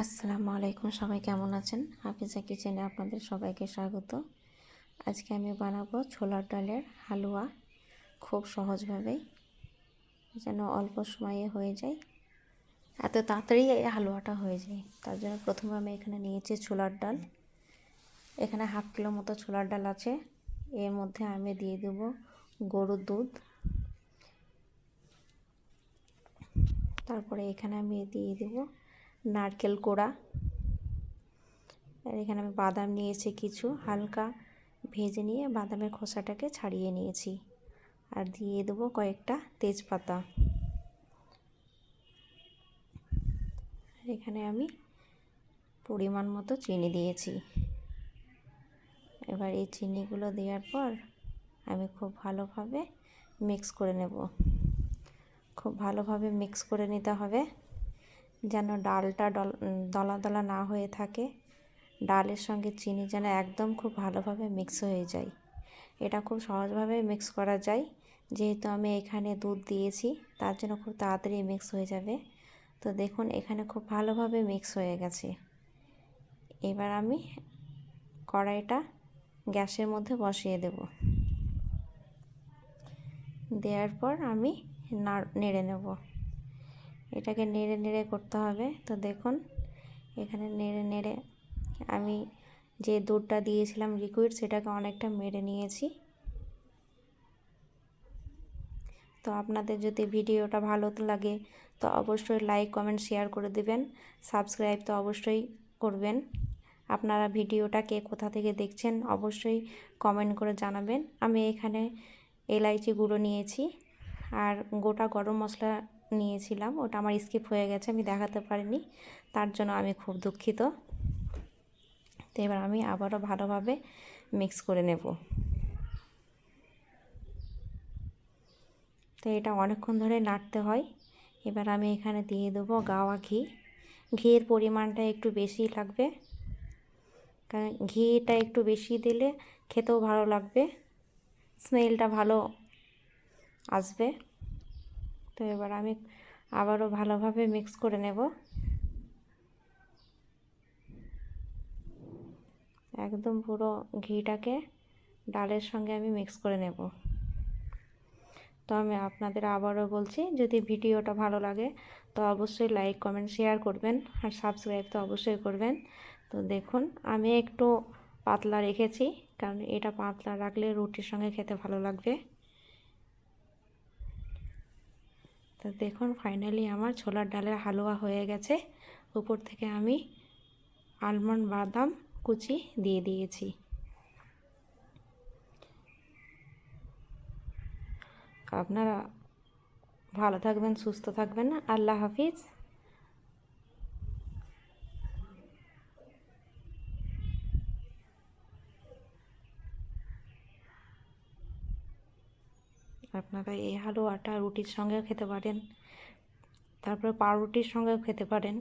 আসসালামু আলাইকুম, সবাই কেমন আছেন? হাফিজা কিচেনে আপনাদের সবাইকে স্বাগত। আজকে আমি বানাবো ছোলার ডালের হালুয়া খুব সহজভাবেই যেন অল্প সময়ে হয়ে যায়, এত তাড়াতাড়ি এই হালুয়াটা হয়ে যায়। তার জন্য প্রথমে আমি এখানে নিয়েছি ছোলার ডাল। এখানে হাফ কিলো মতো ছোলার ডাল আছে। এর মধ্যে আমি দিয়ে দেব গরুর দুধ। তারপরে এখানে আমি দিয়ে দেবো নারকেল কোড়া। আর এখানে আমি বাদাম নিয়েছি কিছু, হালকা ভেজে নিয়ে বাদামের খোসাটাকে ছাড়িয়ে নিয়েছি। আর দিয়ে দেবো কয়েকটা তেজপাতা। এখানে আমি পরিমাণ মতো চিনি দিয়েছি। এবার এই চিনিগুলো দেওয়ার পর আমি খুব ভালোভাবে মিক্স করে নেব। খুব ভালোভাবে মিক্স করে নিতে হবে। যেন ডালটা ডল দলা দলা না হয়ে থাকে। ডালের সঙ্গে চিনি যেন একদম খুব ভালোভাবে মিক্স হয়ে যায়। এটা খুব সহজভাবে মিক্স করা যায়। যেহেতু আমি এখানে দুধ দিয়েছি, তার জন্য খুব তাড়াতাড়ি মিক্স হয়ে যাবে। তো দেখুন, এখানে খুব ভালোভাবে মিক্স হয়ে গেছে। এবার আমি কড়াইটা গ্যাসের মধ্যে বসিয়ে দেব। দেওয়ার পর আমি নেড়ে নেব। এটাকে নেড়ে নেড়ে করতে হবে। তো দেখুন, এখানে নেড়ে নেড়ে আমি যে দুধটা দিয়েছিলাম লিকুইড সেটাকে অনেকটা মেরে নিয়েছি। তো আপনাদের যদি ভিডিওটা ভালো লাগে, তো অবশ্যই লাইক কমেন্ট শেয়ার করে দেবেন। সাবস্ক্রাইব তো অবশ্যই করবেন। আপনারা ভিডিওটা কে কোথা থেকে দেখছেন, অবশ্যই কমেন্ট করে জানাবেন। আমি এখানে এলাইচি গুঁড়ো নিয়েছি। আর গোটা গরম মশলা নিয়েছিলাম। ওটা আমার স্কিপ হয়ে গেছে, আমি দেখাতে পারিনি। তার জন্য আমি খুব দুঃখিত। তো এবার আমি আবারও ভালোভাবে মিক্স করে নেব। তো এটা অনেকক্ষণ ধরে নাড়তে হয়। এবার আমি এখানে দিয়ে দেবো গাওয়া ঘি। ঘির পরিমাণটা একটু বেশি লাগবে। কারণ ঘিটা একটু বেশি দিলে খেতেও ভালো লাগবে। স্মেলটা ভালো আসবে। তো এবার আমি আবারও ভালোভাবে মিক্স করে নেব। একদম পুরো ঘিটাকে ডালের সঙ্গে আমি মিক্স করে নেব। তো আমি আপনাদের আবারও বলছি, যদি ভিডিওটা ভালো লাগে তো অবশ্যই লাইক কমেন্ট শেয়ার করবেন আর সাবস্ক্রাইব তো অবশ্যই করবেন। তো দেখুন, আমি একটু পাতলা রেখেছি কারণ এটা পাতলা রাখলে রুটির সঙ্গে খেতে ভালো লাগবে। তো দেখুন ফাইনালি আমার ছোলার ডালের হালুয়া হয়ে গেছে। উপর থেকে আমি আলমন্ড বাদাম কুচি দিয়ে দিয়েছি। আপনারা ভালো থাকবেন, সুস্থ থাকবেন। আল্লাহ হাফিজ। আপনারা এই হালুয়াটা রুটির সঙ্গেও খেতে পারেন। তারপরে পাউরুটির সঙ্গেও খেতে পারেন।